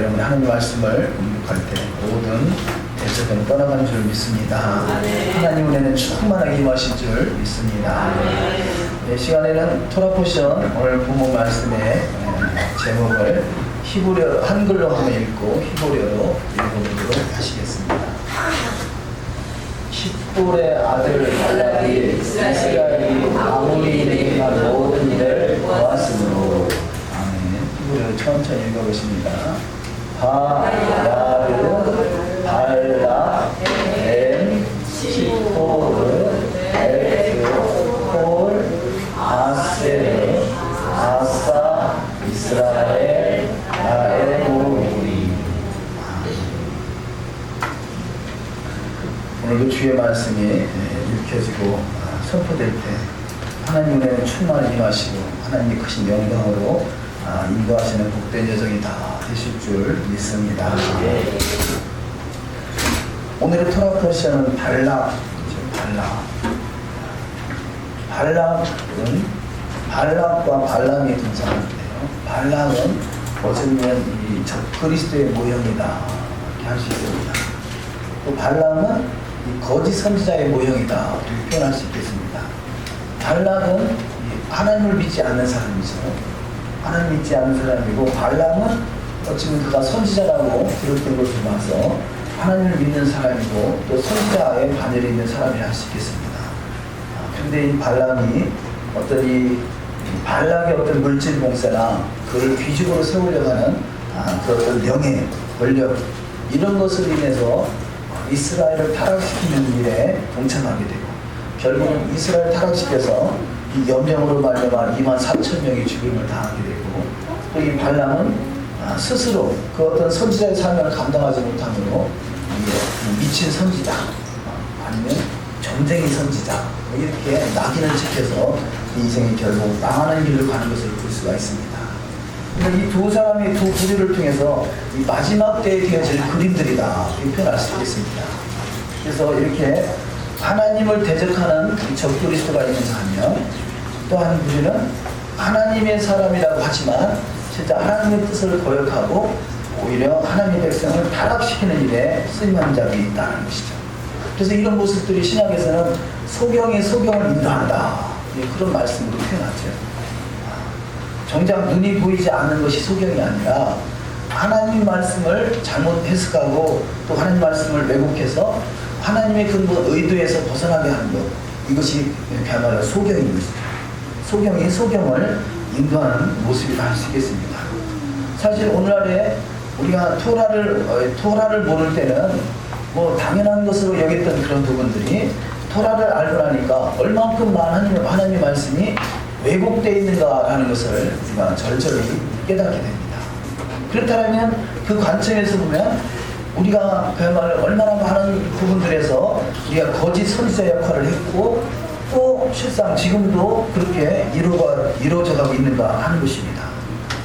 여러분 하나님 말씀을 공독할 때 모든 대적은 떠나간 줄 믿습니다. 하나님 은혜는 충만하게 임하신 줄 믿습니다. 이 시간에는 토라포션 오늘 부모 말씀의 에, 제목을 히브리어 한글로 한번 읽고 히브리어로 읽어보도록 하시겠습니다. 십볼의 아들 발락이 이스라엘이 아무리 행한 모든 일을 보았으므로 아멘. 히브리어 천천히 읽어보십니다. 바야르 발락 엠 시포르 엘트 홀 아세르 아사 이스라엘 나에모리 오늘도 주의 말씀이 예, 읽혀지고 아, 선포될 때 하나님 은혜는 충만히 임하시고 하나님의 크신 영광으로 아, 인도하시는 복된 여정이 다 되실 줄 믿습니다. 오늘의 토라 퍼시아는 발락, 발락. 발락은 발락과 발람이 등장하는데요. 발락은 어쩌면 이 적그리스도의 모형이다 이렇게 할 수 있습니다. 또 발람은 이 거짓 선지자의 모형이다 이렇게 표현할 수 있겠습니다. 발락은 이 하나님을 믿지 않는 사람이죠. 하나님 믿지 않는 사람이고 발람은 어찌보면 그가 선지자라고 것을 봐서 하나님을 믿는 사람이고 또 선지자의 반열에 있는 사람이라 할수 있겠습니다. 아, 근데 이 발람이 어떤 이 발락의 어떤 물질 봉쇄나 그를 귀족으로 세우려고 하는 아, 그 어떤 명예, 권력 이런 것을 인해서 이스라엘을 타락시키는 일에 동참하게 되고 결국은 이스라엘 타락시켜서 이 염령으로 말미암아 2만 4천 명이 죽임을 당하게 되고 또 이 발람은 아, 스스로 그 어떤 선지자의 사명을 감당하지 못함으로 이 미친 선지자 아, 아니면 전쟁의 선지자 뭐 이렇게 낙인을 찍혀서 인생이 결국 망하는 길로 가는 것을 볼 수가 있습니다. 이두 사람의 두 부류를 통해서 이 마지막 때에 되어질 그림들이다 이렇게 표현할 수 있겠습니다. 그래서 이렇게 하나님을 대적하는 이 적그리스도가 있는 반면 또 한 부류는 하나님의 사람이라고 하지만 진짜 하나님의 뜻을 거역하고 오히려 하나님의 백성을 타락시키는 일에 쓰임한 자들이 있다는 것이죠. 그래서 이런 모습들이 신약에서는 소경의 소경을 인도한다. 예, 그런 말씀으로 표현하죠. 정작 눈이 보이지 않는 것이 소경이 아니라 하나님 말씀을 잘못 해석하고 또 하나님 말씀을 왜곡해서 하나님의 근본 의도에서 벗어나게 하는 것 이것이 그야말로 소경인 것이죠. 소경이 소경을 인도하는 모습이라 할 수 있겠습니다. 사실 오늘날에 우리가 토라를 어, 토라를 모를 때는 뭐 당연한 것으로 여겼던 그런 부분들이 토라를 알고 나니까 얼만큼 하나님의 하나님의 말씀이 왜곡되어 있는가라는 것을 우리가 절절히 깨닫게 됩니다. 그렇다면 그 관점에서 보면 우리가 그야말로 얼마나 많은 부분들에서 우리가 거짓 선지자 역할을 했고 또 실상 지금도 그렇게 이루어, 이루어져 가고 있는가 하는 것입니다.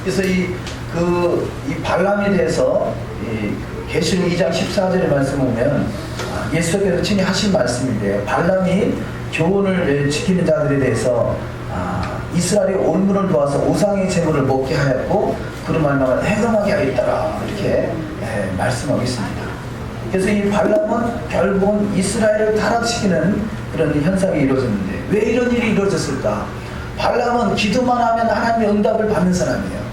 그래서 이, 그, 이 발람에 대해서 이 계시록 2장 14절의 말씀 보면 아, 예수께서 친히 하신 말씀인데 발람이 교훈을 지키는 자들에 대해서 아, 이스라엘의 올문을 도와서 우상의 제물을 먹게 하였고 그런 말만 해감하게 하였더라 이렇게 예, 말씀하고 있습니다. 그래서 이 발람은 결국은 이스라엘을 타락시키는 그런 현상이 이루어졌는데 왜 이런 일이 이루어졌을까? 발람은 기도만 하면 하나님의 응답을 받는 사람이에요.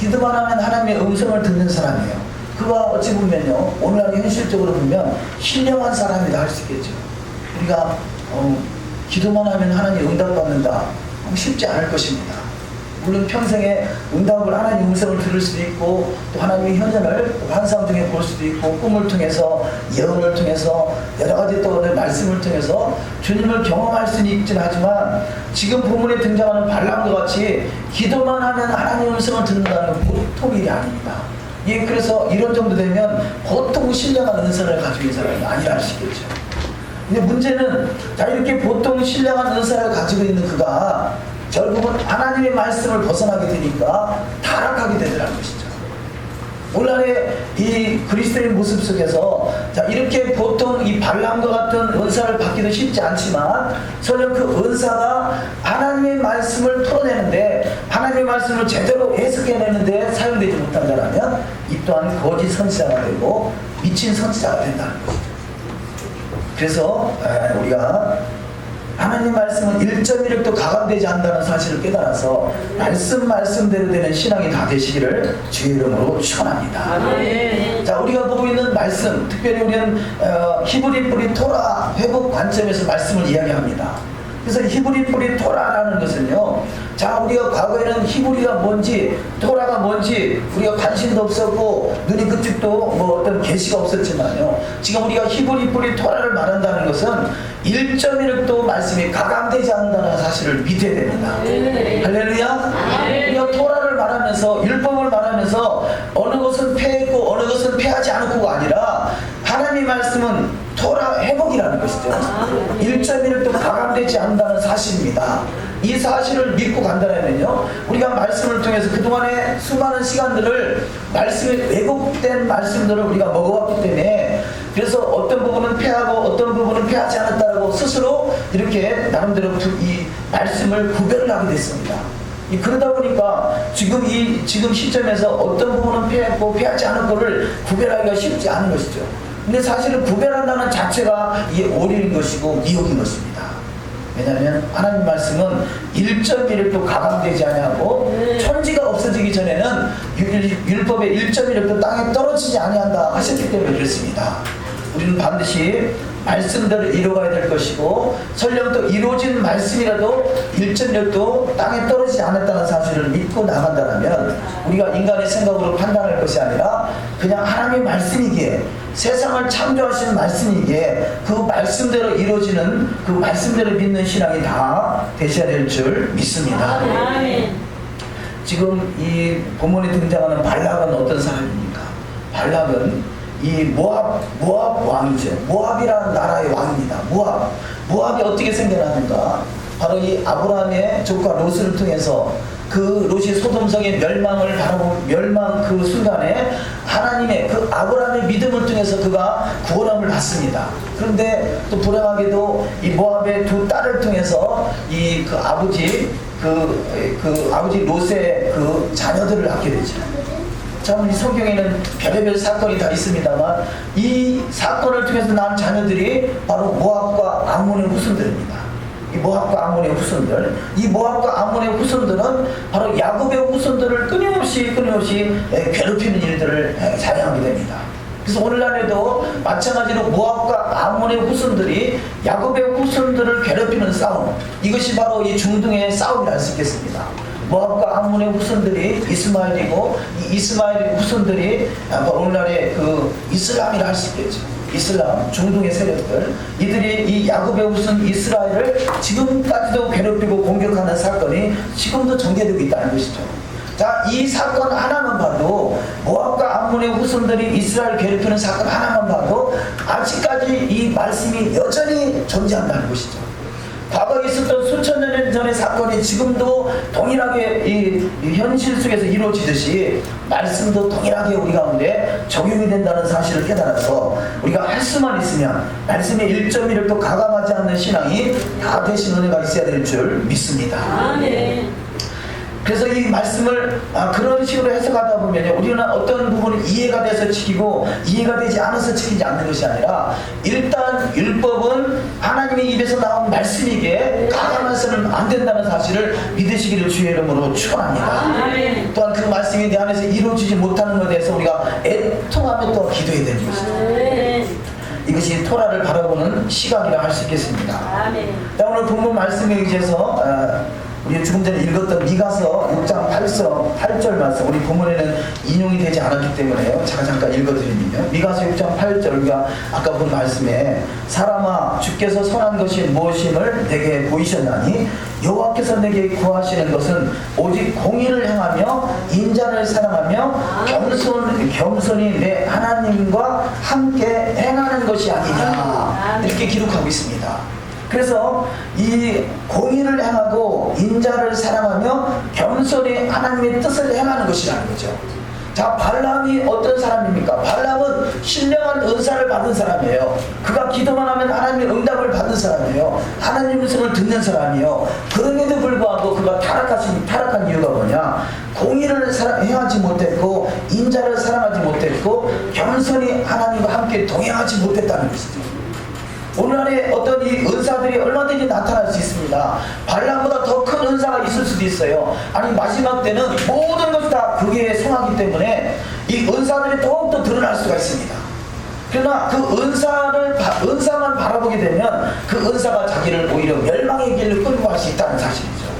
기도만 하면 하나님의 음성을 듣는 사람이에요. 그가 어찌 보면요 오늘날 현실적으로 보면 신령한 사람이다 할 수 있겠죠. 우리가 어, 기도만 하면 하나님 응답받는다 쉽지 않을 것입니다. 물론 평생에 응답을 하나님 음성을 들을 수도 있고 또 하나님의 현현을 환상 중에 볼 수도 있고 꿈을 통해서 예언을 통해서 여러 가지 또 말씀을 통해서 주님을 경험할 수는 있긴 하지만 지금 본문에 등장하는 발람과 같이 기도만 하면 하나님 음성을 듣는다는 건 보통 일이 아닙니다. 예, 그래서 이런 정도 되면 보통 신령한 은사를 가지고 있는 사람이 아니라 할수 있겠죠. 근데 문제는 자 이렇게 보통 신령한 은사를 가지고 있는 그가 결국은 하나님의 말씀을 벗어나게 되니까 타락하게 되더라는 것이죠. 오늘날의 이 그리스도의 모습 속에서 자 이렇게 보통 이 발람과 같은 은사를 받기도 쉽지 않지만 설령 그 은사가 하나님의 말씀을 풀어내는데 하나님의 말씀을 제대로 해석해내는데 사용되지 못한다면 이 또한 거짓 선지자가 되고 미친 선지자가 된다는 것이죠. 그래서 에, 우리가 하나님 말씀은 1.1획도 가감되지 않는다는 사실을 깨달아서 말씀 말씀대로 되는 신앙이 다 되시기를 주의 이름으로 축원합니다. 자 우리가 보고 있는 말씀 특별히 우리는 어, 히브리 뿌리 토라 회복 관점에서 말씀을 이야기합니다. 그래서 히브리 뿌리 토라라는 것은요. 자 우리가 과거에는 히브리가 뭔지 토라가 뭔지 우리가 관심도 없었고 눈이 그쪽도 뭐 어떤 계시가 없었지만요. 지금 우리가 히브리 뿌리 토라를 말한다는 것은 1.1획도 말씀이 가감되지 않는다는 사실을 믿어야 됩니다. 할렐루야. 우리가 토라를 말하면서 율법을 말하면서 어느 것은 폐했고 어느 것은 폐하지 않았고가 아니라 하나님의 말씀은 것이죠. 1.1도 가감되지 않는다는 사실입니다. 이 사실을 믿고 간다면요, 우리가 말씀을 통해서 그동안의 수많은 시간들을 말씀이 왜곡된 말씀들을 우리가 먹어왔기 때문에 그래서 어떤 부분은 폐하고 어떤 부분은 폐하지 않았다고 스스로 이렇게 나름대로 두- 이 말씀을 구별을 하게 됐습니다. 이 그러다 보니까 지금 이 지금 시점에서 어떤 부분은 피했고 피하지 않은 거를 구별하기가 쉽지 않은 것이죠. 근데 사실은 구별한다는 자체가 이게 오류인 것이고 미혹인 것입니다. 왜냐하면 하나님 말씀은 1.1획도 가감되지 아니하고 천지가 없어지기 전에는 율- 율법의 1.1획도 땅에 떨어지지 아니한다 하셨기 때문에 그렇습니다. 우리는 반드시 말씀대로 이루어가야 될 것이고 설령 또 이루어진 말씀이라도 1.1획도 땅에 떨어지지 않았다는 사실을 믿고 나간다면 우리가 인간의 생각으로 판단할 것이 아니라 그냥 하나님의 말씀이기에 세상을 창조하신 말씀이기에 그 말씀대로 이루어지는 그 말씀대로 믿는 신앙이 다 되셔야 될 줄 믿습니다. 지금 이 본문에 등장하는 발락은 어떤 사람입니까? 발락은 이 모압 모압 왕이죠. 모압이라는 나라의 왕입니다. 모압 모압이 어떻게 생겨나는가? 바로 이 아브라함의 조카 롯을 통해서 그 롯이 소돔성의 멸망을 바라보 멸망 그 순간에 하나님의 그 아브라함의 믿음을 통해서 그가 구원함을 받습니다. 그런데 또 불행하게도 이 모압의 두 딸을 통해서 이 그 아버지 그, 그 아버지 롯의 그 자녀들을 낳게 되죠. 참, 이 성경에는 별의별 사건이 다 있습니다만, 이 사건을 통해서 낳은 자녀들이 바로 모압과 아몬의 후손들입니다. 이 모압과 아몬의 후손들, 이 모압과 아몬의 후손들은 바로 야곱의 후손들을 끊임없이 끊임없이 에, 괴롭히는 일들을 에, 자행하게 됩니다. 그래서 오늘날에도 마찬가지로 모압과 아몬의 후손들이 야곱의 후손들을 괴롭히는 싸움 이것이 바로 이 중동의 싸움이라 할 수 있겠습니다. 모압과 아몬의 후손들이 이스마엘이고 이 이스마엘의 후손들이 바로 오늘날의 그 이슬람이라 할 수 있겠죠. 이슬람 중동의 세력들 이들이 이 야곱의 후손 이스라엘을 지금까지도 괴롭히고 공격하는 사건이 지금도 전개되고 있다는 것이죠. 자, 이 사건 하나만 봐도 모압과 암몬의 후손들이 이스라엘 괴롭히는 사건 하나만 봐도 아직까지 이 말씀이 여전히 존재한다는 것이죠. 과거에 있었던 수천 년 전의 사건이 지금도 동일하게 이, 이 현실 속에서 이루어지듯이 말씀도 동일하게 우리 가운데 적용이 된다는 사실을 깨달아서 우리가 할 수만 있으면 말씀의 1.1을 또 가감하지 않는 신앙이 다 되신 은혜가 있어야 될 줄 믿습니다. 아멘. 그래서 이 말씀을 아, 그런 식으로 해석하다 보면 우리는 어떤 부분이 이해가 돼서 지키고 이해가 되지 않아서 지키지 않는 것이 아니라 일단 율법은 하나님의 입에서 나온 말씀이기에 가감해서는 안 된다는 사실을 믿으시기를 주의 이름으로 축원합니다. 아멘. 또한 그 말씀이 내 안에서 이루어지지 못하는 것에 대해서 우리가 애통하며 또 기도해야 되는 것이죠. 아멘. 이것이 토라를 바라보는 시각이라 할 수 있겠습니다. 아멘. 자, 오늘 본문 말씀에 의지해서 어, 우리 조금 전에 읽었던 미가서 6장 8절, 8절 말씀 우리 본문에는 인용이 되지 않았기 때문에요. 제가 잠깐 읽어드리면요. 미가서 6장 8절 우리가 아까 본 말씀에 사람아 주께서 선한 것이 무엇임을 내게 보이셨나니 여호와께서 내게 구하시는 것은 오직 공의를 행하며 인자를 사랑하며 겸손, 겸손히 내 하나님과 함께 행하는 것이 아니냐 이렇게 기록하고 있습니다. 그래서 이 공의를 행하고 인자를 사랑하며 겸손히 하나님의 뜻을 행하는 것이라는 거죠. 자, 발람이 어떤 사람입니까? 발람은 신령한 은사를 받은 사람이에요. 그가 기도만 하면 하나님의 응답을 받은 사람이에요. 하나님의 음성을 듣는 사람이에요. 그럼에도 불구하고 그가 타락하신, 타락한 이유가 뭐냐? 공의를 사랑, 행하지 못했고, 인자를 사랑하지 못했고, 겸손히 하나님과 함께 동행하지 못했다는 것이죠. 오늘날에 어떤 이 은사들이 얼마든지 나타날 수 있습니다. 발람보다 더 큰 은사가 있을 수도 있어요. 아니 마지막 때는 모든 것이 다 그게 성하기 때문에 이 은사들이 더욱더 드러날 수가 있습니다. 그러나 그 은사를 바- 은사만 바라보게 되면 그 은사가 자기를 오히려 멸망의 길로 끌고 갈 수 있다는 사실이죠.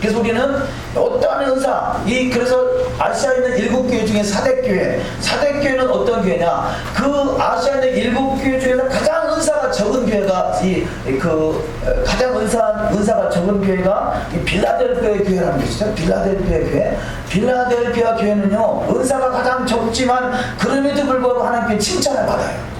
그래서 우리는 어떠한 은사, 이 그래서 아시아에 있는 일곱 교회 중에 사대 교회, 사대 교회는 어떤 교회냐? 그 아시아에 있는 일곱 교회 중에서 가장 은사가 적은 교회가 이 그 가장 은사 은사가 적은 교회가 이 빌라델피아 교회라는 것이죠. 빌라델피아 교회. 빌라델피아 교회는요 은사가 가장 적지만 그럼에도 불구하고 하나님께 칭찬을 받아요.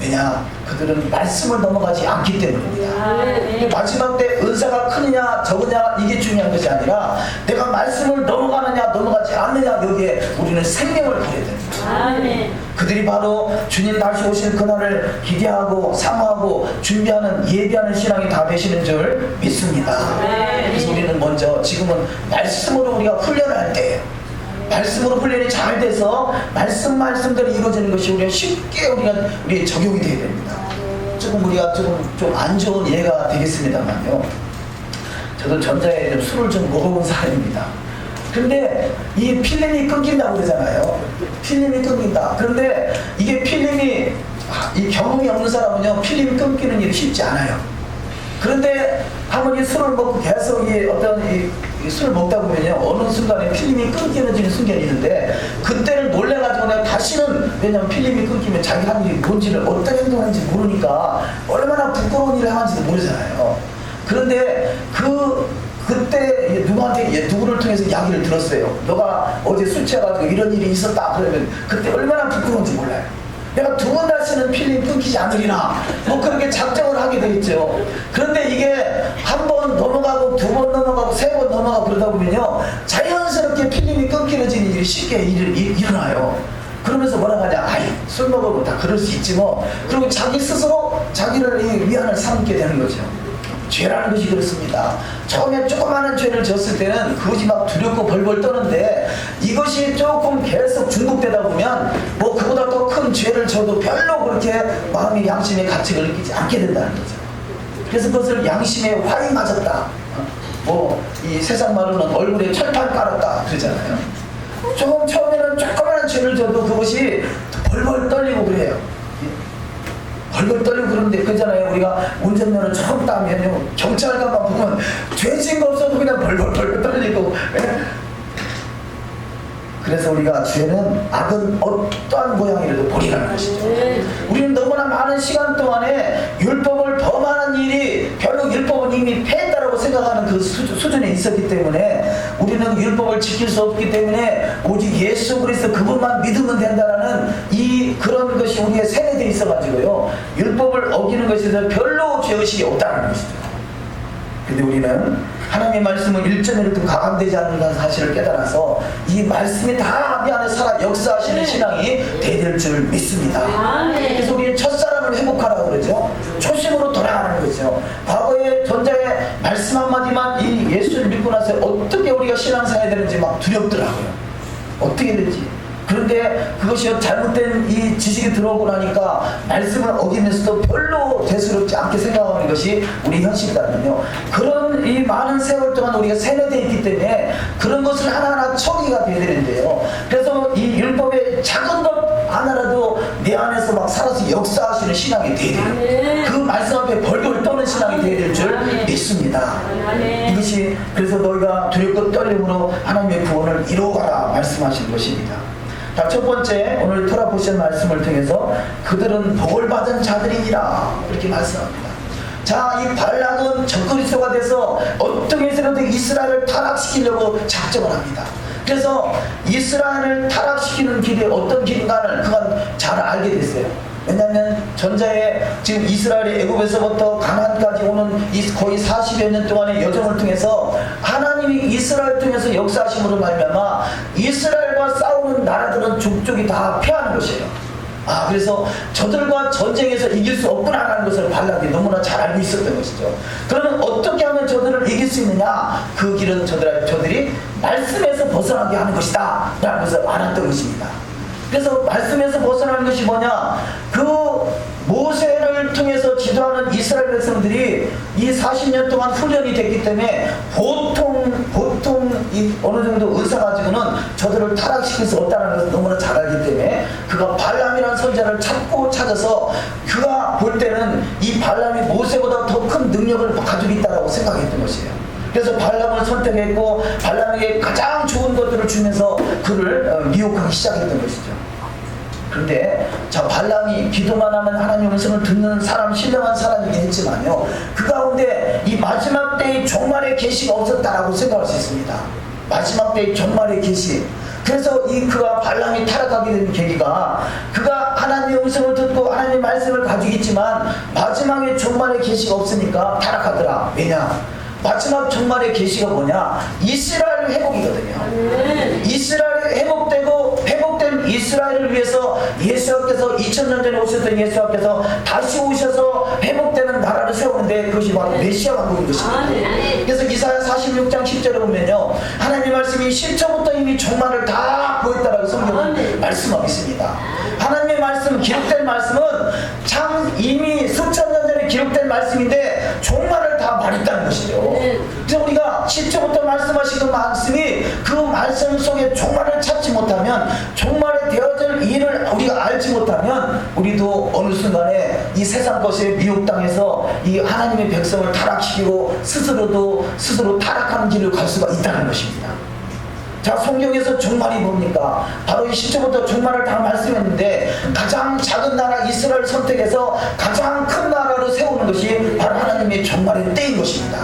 왜냐? 그들은 말씀을 넘어가지 않기 때문입니다. 아멘. 마지막 때 은사가 크느냐 적으냐 이게 중요한 것이 아니라 내가 말씀을 넘어가느냐 넘어가지 않느냐 여기에 우리는 생명을 버려야 됩니다. 아멘. 그들이 바로 주님 다시 오실 그날을 기대하고 사모하고 준비하는 예비하는 신앙이 다 되시는 줄 믿습니다. 네. 그래서 우리는 먼저 지금은 말씀으로 우리가 훈련할 때 말씀으로 훈련이 잘 돼서 말씀 말씀대로 이루어지는 것이 우리가 쉽게 우리가 우리 적용이 되어야 됩니다. 조금 우리가 조금 좀 안 좋은 예가 되겠습니다만요. 저도 전자에 좀 술을 좀 먹어본 사람입니다. 근데 이 필름이 끊긴다고 그러잖아요. 필름이 끊긴다. 그런데 이게 필름이 아, 이 경험이 없는 사람은요 필름이 끊기는 일이 쉽지 않아요. 그런데 이 술을 먹고 계속 이 어떤 이, 이 술을 먹다 보면요 어느 순간에 필름이 끊기는 순간이 있는데 그때를 놀래가지고 내가 다시는 왜냐면 필름이 끊기면 자기 하는 일이 뭔지를 어떤 행동하는지 모르니까 얼마나 부끄러운 일을 하는지도 모르잖아요. 그런데 그 그때 누구한테 얘 누구를 통해서 이야기를 들었어요. 너가 어제 술 취해가지고 이런 일이 있었다 그러면 그때 얼마나 부끄러운지 몰라요. 내가 두번 다시는 필름 끊기지 않으리나 뭐 그렇게 작정을 하게 돼 있죠. 그런데 이게 한 번 넘어가고 두 번 넘어가고 세 번 넘어가고 그러다 보면요 자연스럽게 필름이 끊기는 일이 쉽게 일, 일, 일어나요. 그러면서 뭐라 하냐 아이 술 먹으면 다 그럴 수 있지 뭐 그리고 자기 스스로 자기를 이 위안을 삼게 되는 거죠. 죄라는 것이 그렇습니다. 처음에 조그마한 죄를 졌을 때는 그것이 막 두렵고 벌벌 떠는데 이것이 조금 계속 중독되다 보면 뭐 그보다 더 큰 죄를 져도 별로 그렇게 마음의 양심의 가책을 느끼지 않게 된다는 거죠. 그래서 그것을 양심에 화이 맞았다. 뭐 이 세상 말로는 얼굴에 철판 깔았다 그러잖아요. 조금 처음에는 조그마한 죄를 져도 그것이 벌벌 떨리고 그래요. 벌벌 떨리고 그러는데 그잖아요 우리가 운전면허 처음 따면요 경찰관만 보면 죄진 거 없어도 그냥 벌벌 벌벌 떨리고 예? 그래서 우리가 죄는 악은 어떠한 모양이라도 것이죠. 네. 우리는 너무나 많은 시간 동안에 율법을 범하는 일이 결국 율법은 이미 패했다라고 생각하는 그 수준, 수준에 있었기 때문에 우리는 율법을 지킬 수 없기 때문에 오직 예수 그리스도 그분만 믿으면 된다라는 이 그런 것이 우리의 세뇌되어 있어가지고요. 율법을 어기는 것에 대해서 별로 죄의식이 없다는 것이죠 근데 우리는 하나님의 말씀은 일전에도 가감되지 않는다는 사실을 깨달아서 이 말씀이 다내 안에 살아 역사하시는 신앙이 되될 줄 믿습니다. 아멘. 그래서 우리는 첫사람을 회복하라고 그러죠. 초심으로 돌아가는 거죠. 과거의 전자의 말씀 한마디만 이 예수를 믿고 나서 어떻게 우리가 신앙사야 되는지 막 두렵더라고요. 어떻게 될지. 그런데 그것이 잘못된 이 지식이 들어오고 나니까 말씀을 어기면서도 별로 대수롭지 않게 생각하는 것이 우리 현실이거든요. 그런 이 많은 세월 동안 우리가 세뇌되어 있기 때문에 그런 것을 하나하나 처리가 돼야 되는데요. 그래서 이 율법의 작은 것 하나라도 내 안에서 막 살아서 역사하시는 신앙이 돼야 돼요. 그 말씀 앞에 벌벌 떠는 신앙이 돼야 될 줄. 믿습니다. 이것이 그래서 너희가 두렵고 떨림으로 하나님의 구원을 이루어가라 말씀하신 것입니다. 자, 첫 번째 오늘 보신 말씀을 통해서 그들은 복을 받은 자들이니라 이렇게 말씀합니다. 자, 이 발락은 적그리스도가 돼서 어떻게 해서라도 이스라엘을 타락시키려고 작정을 합니다. 그래서 이스라엘을 타락시키는 길이 어떤 길인가를 그가 잘 알게 됐어요. 왜냐하면 전자에 지금 이스라엘이 애굽에서부터 가나안까지 오는 이 거의 40여 년 동안의 여정을 통해서 하나님이 이스라엘 통해서 역사하심으로 말미암아 이스라엘과 싸우는 나라들은 족족이 다 패하는 것이에요. 아 그래서 저들과 전쟁에서 이길 수 없구나라는 것을 발락이 너무나 잘 알고 있었던 것이죠. 그러면 어떻게 하면 저들을 이길 수 있느냐? 그 길은 저들, 저들이 말씀에서 벗어나게 하는 것이다 라는 것을 알았던 것입니다. 그래서 말씀에서 벗어나는 것이 뭐냐? 그 모세를 통해서 지도하는 이스라엘 백성들이 이 40년 동안 훈련이 됐기 때문에 보통 보통 이 어느 정도 의사 가지고는 저들을 타락시킬 수 없다는 것을 너무나 잘 알기 때문에 그가 발람이라는 선자를 찾고 찾아서 그가 볼 때는 이 발람이 모세보다 더 큰 능력을 가지고 있다고 생각했던 것이에요. 그래서 발람을 선택했고 발람에게 가장 좋은 것들을 주면서 그를 어, 미혹하기 시작했던 것이죠. 그런데 자 발람이 기도만 하면 하나님 음성을 듣는 사람 신령한 사람이긴 했지만요. 그 가운데 이 마지막 때의 종말의 계시가 없었다라고 생각할 수 있습니다. 마지막 때의 종말의 계시. 그래서 이 그가 발람이 타락하게 된 계기가 그가 하나님의 음성을 듣고 하나님의 말씀을 가지고 있지만 마지막에 종말의 계시가 없으니까 타락하더라. 왜냐 마지막 종말의 계시가 뭐냐 이스라엘 회복이거든요 아멘. 이스라엘이 회복되고 회복된 이스라엘을 위해서 예수님께서 2000년 전에 오셨던 예수님께서 다시 오셔서 회복되는 나라를 세우는데 그것이 바로 메시아 왕국인 것입니다. 아멘. 그래서 이사야 46장 10절에 보면요. 하나님 말씀이 실제부터 이미 종말을 다 보였다라고 성경은 아멘. 말씀하고 있습니다. 하나님의 말씀, 기록된 말씀은 참 이미 기록된 말씀인데 종말을 다 말했다는 것이죠. 네. 그래서 우리가 실제부터 말씀하신 그 말씀이 그 말씀 속에 종말을 찾지 못하면 종말에 되어질 일을 우리가 알지 못하면 우리도 어느 순간에 이 세상 것에 미혹당해서 이 하나님의 백성을 타락시키고 스스로도 스스로 타락하는 길을 갈 수가 있다는 것입니다. 자, 성경에서 종말이 뭡니까? 바로 이 시초부터 종말을 다 말씀했는데 가장 작은 나라 이스라엘 선택해서 가장 큰 나라로 세우는 것이 바로 하나님의 종말의 때인 것입니다.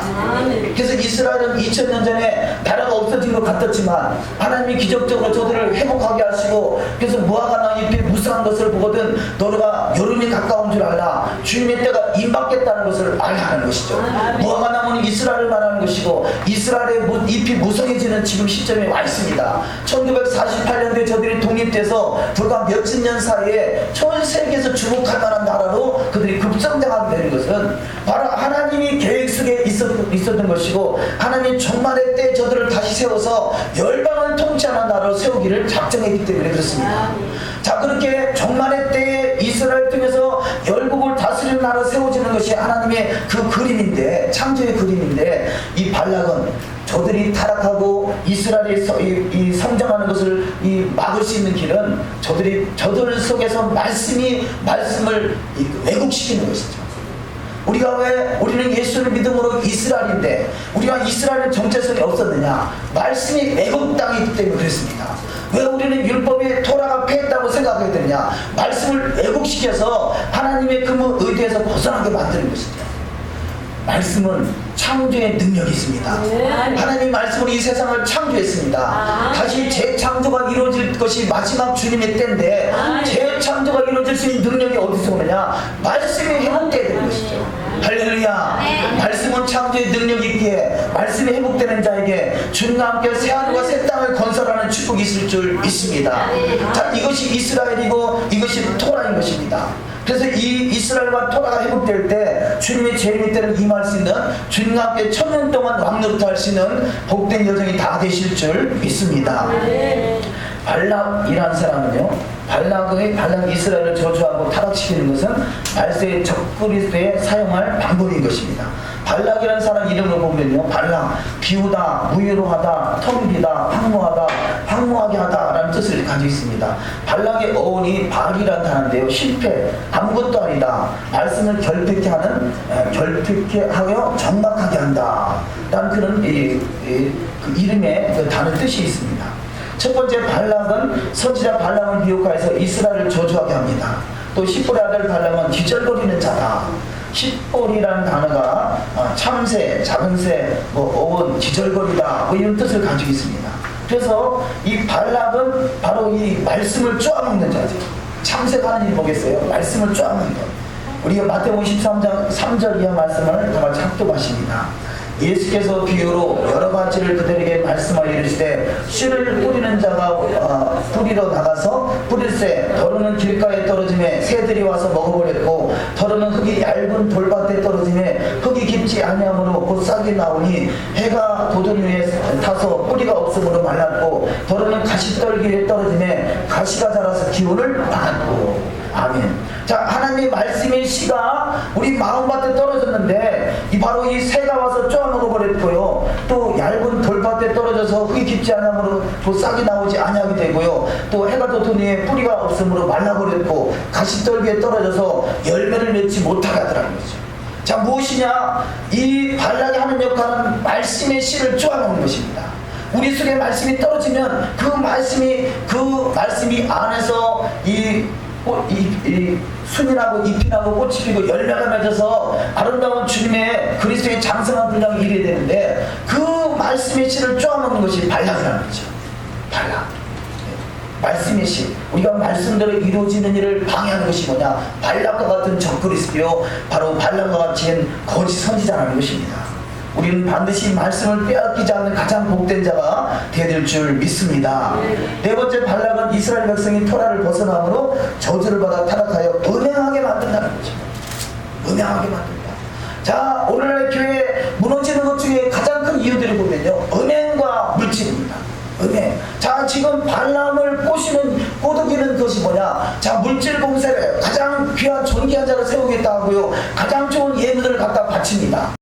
그래서 이스라엘은 2000년 전에 나라가 없어진 것 같았지만 하나님이 기적적으로 저들을 회복하게 하시고 그래서 무화과 나무 잎이 무성한 것을 보거든 너희가 여름이 가까운 줄 알라 주님의 때가 임박했다는 것을 알라는 것이죠 무화과 나무는 이스라엘을 말하는 것이고 이스라엘의 무- 잎이 무성해지는 지금 시점에 와 있습니다 1948년도에 저들이 독립돼서 불과 몇십 년 사이에 전 세계에서 만한 나라로 그들이 급성장하게 되는 것은 바로 하나님이 계획 속에 있었, 있었던 것이고 하나님 종말의 때 저들을 다시 세워서 열방을 통치하는 나라로 세우기를 작정했기 때문에 그렇습니다. 자 그렇게 종말의 때에 이스라엘 통해서 열국을 다스리는 나라 세워지는 것이 하나님의 그 그림인데 창조의 그림인데 이 발락은 저들이 타락하고 이스라엘이 서- 이, 이 성장하는 것을 이 막을 수 있는 길은 저들이 저들 속에서 말씀이 말씀을 이 왜곡시키는 것이죠. 우리가 왜 우리는 예수를 믿음으로 이스라엘인데 우리가 이스라엘은 정체성이 없었느냐? 말씀이 왜곡당했기 때문에 그랬습니다. 왜 우리는 율법이 토라가 패했다고 생각하게 되느냐? 말씀을 왜곡시켜서 하나님의 그 의대에서 벗어나게 만드는 것이죠 말씀은 창조의 능력이 있습니다 네. 하나님 말씀으로 이 세상을 창조했습니다. 아. 다시 재창조가 이루어질 것이 마지막 주님의 때인데 아. 재창조가 이루어질 수 있는 능력이 어디서 오느냐? 말씀이 회복돼야 되는 것이죠. 할렐루야. 말씀은 창조의 능력이 있기에 말씀이 회복되는 자에게 주님과 함께 새 하늘과 새 땅을 건설하는 축복이 있을 줄 믿습니다. 자, 이것이 이스라엘이고 이것이 토라인 것입니다. 그래서 이 이스라엘과 토라가 회복될 때 주님의 재림의 때를 임할 수 있는 주님과 함께 천년 동안 왕노릇 할 수 있는 복된 여정이 다 되실 줄 믿습니다. 네. 발락이라는 사람은요. 발락의 발락 이스라엘을 저주하고 타락시키는 것은 말세의 적그리스도에 사용할 방법인 것입니다. 발락이라는 사람 이름을 보면요. 발락, 비우다, 무유로하다, 텅비다, 황무하다, 황무하게 하다라는 뜻을 가지고 있습니다. 발락의 어원이 발이라는 단어인데요. 실패, 아무것도 아니다. 말씀을 결핍케 하는, 에, 결핍케 하여 정막하게 한다. 라는 그런 이, 이, 그 이름의 그 단어 뜻이 있습니다. 첫 번째 발락은 선지자 발락을 비옥하여서 이스라엘을 저주하게 합니다. 또 십볼의 아들 발락은 기절거리는 자다. 십볼이라는 단어가 어, 참새, 작은 새, 뭐 어원, 기절거리다 뭐 이런 뜻을 가지고 있습니다. 그래서 이 발락은 바로 이 말씀을 쪼아먹는 자죠. 참석하는 일이 뭐겠어요? 말씀을 쫙하는 것. 우리가 마태복음 13장 3절 이하 말씀을 정말 작동하십니다. 예수께서 비유로 여러 가지를 그들에게 말씀하여 이르시되 씨를 뿌리는 자가 어, 뿌리러 나가서 뿌릴새 더러는 길가에 떨어짐에 새들이 와서 먹어버렸고 더러는 흙이 얇은 돌밭에 떨어짐에 흙이 깊지 아니하므로 곧 싹이 나오니 해가 돋은 위에 타서 뿌리가 없으므로 말랐고 더러는 가시떨기에 떨어짐에 가시가 자라서 기운을 받고 아멘. 자, 하나님의 말씀의 씨가 우리 마음밭에 떨어졌는데 이 바로 이 새가 와서 쪼아먹어 버렸고요. 또 얇은 돌밭에 떨어져서 흙이 깊지 않으므로 또 싹이 나오지 아니하게 되고요. 또 해가 후에 뿌리가 없으므로 말라버렸고 가시떨기에 떨어져서 열매를 맺지 못하게 하더라는 거죠. 자, 무엇이냐? 이 발락이 하는 역할은 말씀의 씨를 쪼아먹는 것입니다. 우리 속에 말씀이 떨어지면 그 말씀이 그 말씀이 안에서 이, 꽃, 이, 이 순이나고 잎이 나고 꽃이 피고 열매가 맺어서 아름다운 주님의 그리스도의 장성한 분량이 이래야 되는데 그 말씀의 씨를 쪼아먹는 것이 발락이라는 거죠. 발락. 말씀의 시 우리가 말씀대로 이루어지는 일을 방해하는 것이 뭐냐? 발락과 같은 적그리스도요. 바로 발락과 같은 거짓 선지자라는 것입니다 우리는 반드시 말씀을 빼앗기지 않는 가장 복된 자가 되될 줄 믿습니다 네 번째 발락은 이스라엘 백성이 토라를 벗어남으로 저주를 받아 타락하여 음행하게 만든다는 거죠 음행하게 만든다 자 오늘날 교회 무너지는 것 중에 가장 큰 이유들을 보면요 음행과 물질입니다 은혜. 자, 지금 발람을 꼬시는, 꼬드기는 것이 뭐냐? 자, 물질 봉쇄를 가장 귀한 존귀한 자를 세우겠다 하고요. 가장 좋은 예물들을 갖다 바칩니다.